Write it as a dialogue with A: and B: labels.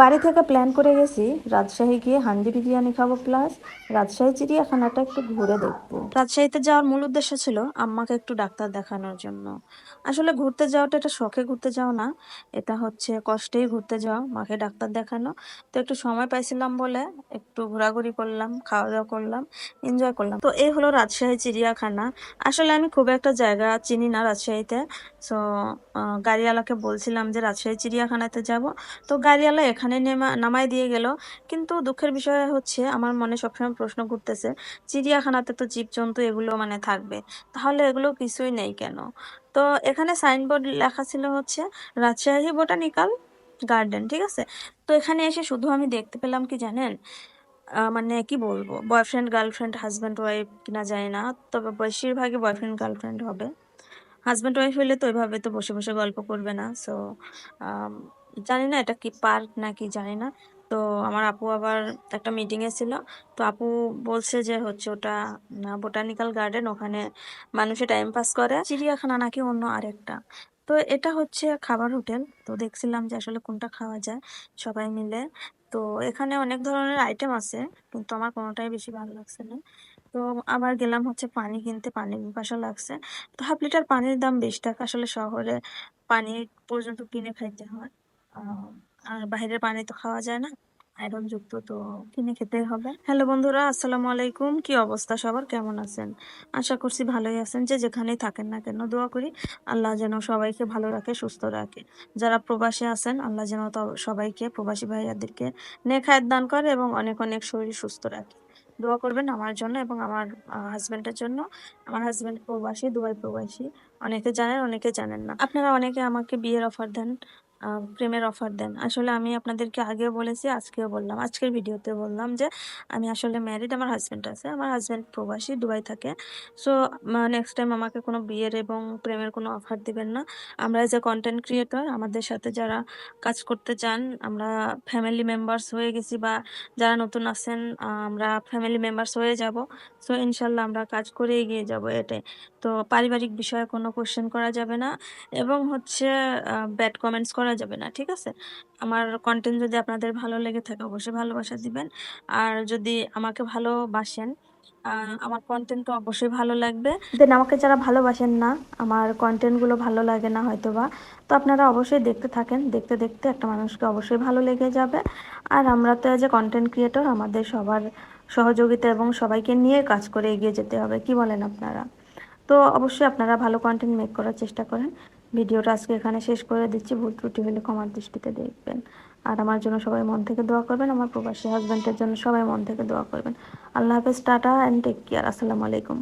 A: বাড়ি থেকে প্ল্যান করে গেছি, রাজশাহী গিয়ে হান্ডি বিরিয়ানি খাব প্লাস রাজশাহী চিড়িয়াখানাটা একটু ঘুরে দেখব। রাজশাহীতে যাওয়ার মূল উদ্দেশ্য ছিল আম্মাকে একটু ডাক্তার দেখানোর জন্য। আসলে ঘুরতে যাওয়াটা এটা শখে ঘুরতে যাওয়া না, এটা হচ্ছে কষ্টেই ঘুরতে যাওয়া মাকে ডাক্তার দেখানো। তো একটু সময় পাইছিলাম বলে একটু ঘোরাঘুরি করলাম খাওয়া দাওয়া করলাম এনজয় করলাম। তো এই হলো রাজশাহী চিড়িয়াখানা। আসলে আমি খুব একটা জায়গা চিনি না রাজশাহীতে। সো গাড়িওয়ালাকে বলছিলাম যে রাজশাহী চিড়িয়াখানাতে যাব। তো গাড়িওয়ালা এখানে নেমা, নামাই দিয়ে গেল। কিন্তু দুঃখের বিষয় হচ্ছে, আমার মনে সবসময় প্রশ্ন ঘুরতেছে, চিড়িয়াখানাতে তো জীবজন্তু এগুলো মানে থাকবে, তাহলে এগুলো কিছুই নেই কেন? তো এখানে সাইনবোর্ড লেখা ছিল হচ্ছে, রাজশাহী বোটানিক্যাল গার্ডেন ঠিক আছে? তো এখানে এসে শুধু আমি দেখতে পেলাম কি জানেন? মানে কি বলব? বয়ফ্রেন্ড গার্লফ্রেন্ড হাজব্যান্ড ওয়াইফ কিনা যায় না, তবে বেশিরভাগই বয়ফ্রেন্ড গার্লফ্রেন্ড হবে। হাজব্যান্ড ওয়াইফ হইলে তো ওইভাবে তো বসে বসে গল্প করবে না। সো জানি না এটা কি পার্ক নাকি, জানি না। তো আমার আপু আবার একটা মিটিংয়ে ছিল। তো আপু বলছে যে হচ্ছে ওটা বোটানিক্যাল গার্ডেন ওখানে মানুষে টাইম পাস করে। চিড়িয়াখানা নাকি অন্য আরেকটা। তো এটা হচ্ছে খাবার হোটেল। তো দেখছিলাম যে আসলে কোনটা খাওয়া যায় সবাই মিলে। তো এখানে অনেক ধরনের আইটেম আছে, কিন্তু আমার কোনোটাই বেশি ভালো লাগছে না। তো আবার গেলাম হচ্ছে পানি কিনতে, পানির পিপাসা লাগছে। তো হাফ লিটার পানির দাম বিশ টাকা আসলে শহরে পানি পর্যন্ত কিনে খাইতে হয়। আর বাইরের পানি তো খাওয়া যায় না আয়রন যুক্ত তো কিনে খেতে হবে। হ্যালো বন্ধুরা, আসসালামু আলাইকুম। কি অবস্থা সবার? কেমন আছেন? আশা করছি ভালোই আছেন, যে যেখানেই থাকেন না কেন। দোয়া করি আল্লাহ যেন সবাইকে ভালো রাখে, সুস্থ রাখে। যারা প্রবাসী আছেন, আল্লাহ যেন সবাইকে প্রবাসী ভাইয়াদেরকে নেখায়াত দান করে এবং অনেক অনেক শরীর সুস্থ রাখে। দোয়া করবেন আমার জন্য এবং আমার হাজব্যান্ডের জন্য। আমার হাজব্যান্ড প্রবাসী, দুবাই প্রবাসী। অনেকে জানেন অনেকে জানেন না। আপনারা অনেকে আমাকে বিয়ের অফার দেন। প্রেমের অফার দেন। আসলে আমি আপনাদেরকে আগেও বলেছি, আজকেও বললাম। আজকের ভিডিওতে বললাম যে, আমি আসলে ম্যারিড আমার হাজবেন্ড আছে। আমার হাজব্যান্ড প্রবাসী, দুবাই থাকে। সো নেক্সট টাইম আমাকে কোনো বিয়ের এবং প্রেমের কোনো অফার দিবেন না। আমরা যে কন্টেন্ট ক্রিয়েটর আমাদের সাথে যারা কাজ করতে চান, আমরা ফ্যামিলি মেম্বার্স হয়ে গেছি বা যারা নতুন আছেন আমরা ফ্যামিলি মেম্বার্স হয়ে যাব। সো ইনশাল্লাহ আমরা কাজ করে এগিয়ে যাব এটাই তো, পারিবারিক বিষয়ে কোনো কোশ্চেন করা যাবে না। এবং হচ্ছে ব্যাড কমেন্টস করা যাবে না, ঠিক আছে? আমার কন্টেন্ট যদি আপনাদের ভালো লেগে থাকে, অবশ্যই ভালোবাসা দিবেন। আর যদি আমাকে ভালোবাসেন আমার কন্টেন্ট তো অবশ্যই ভালো লাগবে। দেন আমাকে যারা ভালোবাসেন না, আমার কন্টেন্টগুলো ভালো লাগে না হয়তো বা তো আপনারা অবশ্যই দেখতে থাকেন। দেখতে দেখতে একটা মানুষকে অবশ্যই ভালো লেগে যাবে। আর আমরা তো যে কন্টেন্ট ক্রিয়েটর আমাদের সবার সহযোগিতা এবং সবাইকে নিয়ে কাজ করে এগিয়ে যেতে হবে, কি বলেন আপনারা? তো অবশ্যই আপনারা ভালো কন্টেন্ট মেক করার চেষ্টা করেন। ভিডিওটা আজকে এখানে শেষ করে দিচ্ছি। ভুল ত্রুটি হলে ক্ষমার দৃষ্টিতে দেখবেন। আর আমার জন্য সবাই মন থেকে দোয়া করবেন। আমার প্রবাসী হাজব্যান্ডের জন্য সবাই মন থেকে দোয়া করবেন। আল্লাহ হাফেজ, টাটা অ্যান্ড টেক কেয়ার আসসালামু আলাইকুম।